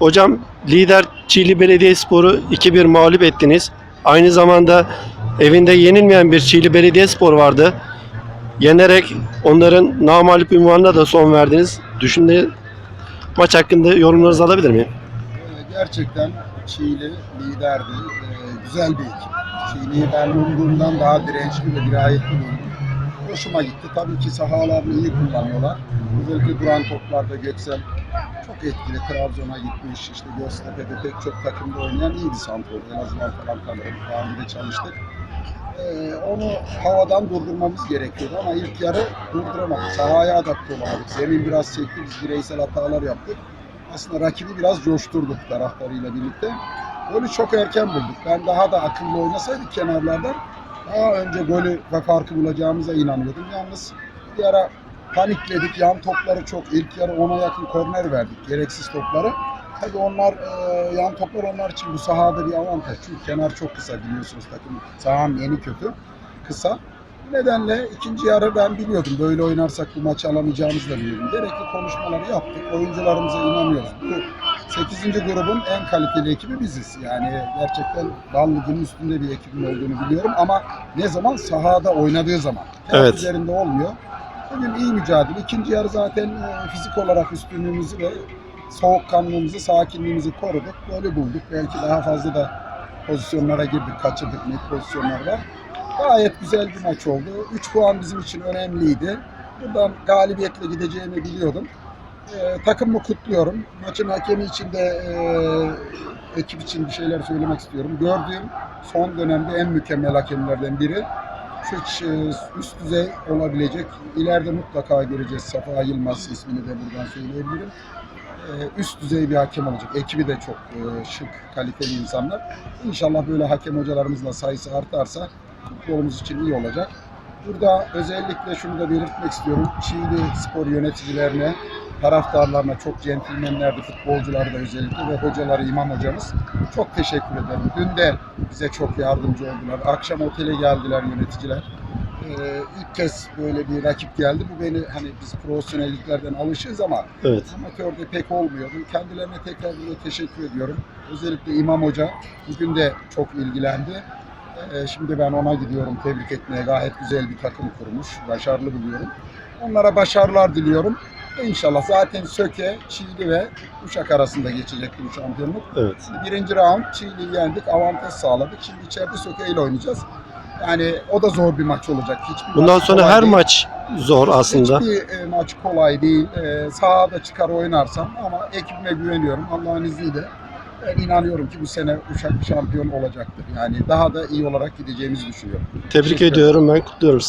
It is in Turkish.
Hocam lider Çiğli Belediyespor'u 2-1 mağlup ettiniz. Aynı zamanda evinde yenilmeyen bir Çiğli Belediyespor vardı. Yenerek onların namalip ünvanına da son verdiniz. Düşündüğü maç hakkında yorumlarınızı alabilir miyim? Gerçekten Çiğli liderdi. Ee, Güzel bir ekip. Çiğli'yi ben umduğumdan daha dirençli ve dirayetli buldum. Hoşuma gitti. Tabii ki sahalarını iyi kullanıyorlar. Özellikle duran toplarda Göksel çok etkili. Trabzon'a gitmiş. İşte Göztepe'de pek çok takımda oynayan iyi bir santrol. En azından falan tanırım. Daha önce çalıştık. Ee, onu havadan durdurmamız gerekiyordu ama ilk yarı durduramadık. Sahaya adapte olamadık. Zemin biraz çekti. Biz bireysel hatalar yaptık aslında rakibi biraz coşturduk taraftarıyla birlikte. Golü çok erken bulduk. Ben daha da akıllı oynasaydık kenarlardan daha önce golü ve farkı bulacağımıza inanıyordum. Yalnız bir ara panikledik. Yan topları çok. ilk yarı ona yakın korner verdik. Gereksiz topları. Tabii onlar e, yan toplar onlar için bu sahada bir avantaj. Çünkü kenar çok kısa biliyorsunuz takım. Sahanın yeni kötü. Kısa. Nedenle ikinci yarı ben biliyordum. Böyle oynarsak bu maçı alamayacağımızı da biliyordum. Gerekli konuşmaları yaptık. Oyuncularımıza inanıyoruz. Bu 8. grubun en kaliteli ekibi biziz. Yani gerçekten Bal Ligi'nin üstünde bir ekibin olduğunu biliyorum ama ne zaman sahada oynadığı zaman. Kağıt Evet. üzerinde olmuyor. Bugün iyi mücadele. İkinci yarı zaten e, fizik olarak üstünlüğümüzü ve soğukkanlılığımızı, sakinliğimizi koruduk. Böyle bulduk. Belki daha fazla da pozisyonlara girdik. Kaçırdık net pozisyonlar var. Gayet güzel bir maç oldu. 3 puan bizim için önemliydi. Buradan galibiyetle gideceğimi biliyordum. Ee, takımımı kutluyorum. Maçın hakemi için de e, ekip için bir şeyler söylemek istiyorum. Gördüğüm son dönemde en mükemmel hakemlerden biri. Hiç e, üst düzey olabilecek. İleride mutlaka göreceğiz. Safa Yılmaz ismini de buradan söyleyebilirim. Ee, üst düzey bir hakem olacak. Ekibi de çok e, şık, kaliteli insanlar. İnşallah böyle hakem hocalarımızla sayısı artarsa futbolumuz için iyi olacak. Burada özellikle şunu da belirtmek istiyorum. Çiğli spor yöneticilerine, taraftarlarına çok centilmenlerdi, futbolcuları da özellikle ve hocaları, imam hocamız. Çok teşekkür ederim. Dün de bize çok yardımcı oldular. Akşam otele geldiler yöneticiler. Ee, ilk kez böyle bir rakip geldi. Bu beni hani biz profesyonelliklerden alışığız ama Evet. amatörde pek olmuyordu. Kendilerine tekrar bir de teşekkür ediyorum. Özellikle İmam Hoca bugün de çok ilgilendi. Ee, şimdi ben ona gidiyorum tebrik etmeye. Gayet güzel bir takım kurmuş. Başarılı buluyorum. Onlara başarılar diliyorum. İnşallah zaten Söke, Çiğli ve Uşak arasında geçecek bu şampiyonluk. Evet. Birinci round Çiğli'yi yendik, avantaj sağladık. Şimdi içeride Söke ile oynayacağız. Yani o da zor bir maç olacak. Hiçbir Bundan maç sonra her değil. maç zor aslında. Hiçbir e, maç kolay değil. E, sahada çıkar oynarsam ama ekibime güveniyorum. Allah'ın izniyle ben inanıyorum ki bu sene Uşak şampiyon olacaktır. Yani daha da iyi olarak gideceğimizi düşünüyorum. Tebrik Teşekkür ediyorum ben kutluyorum sizi.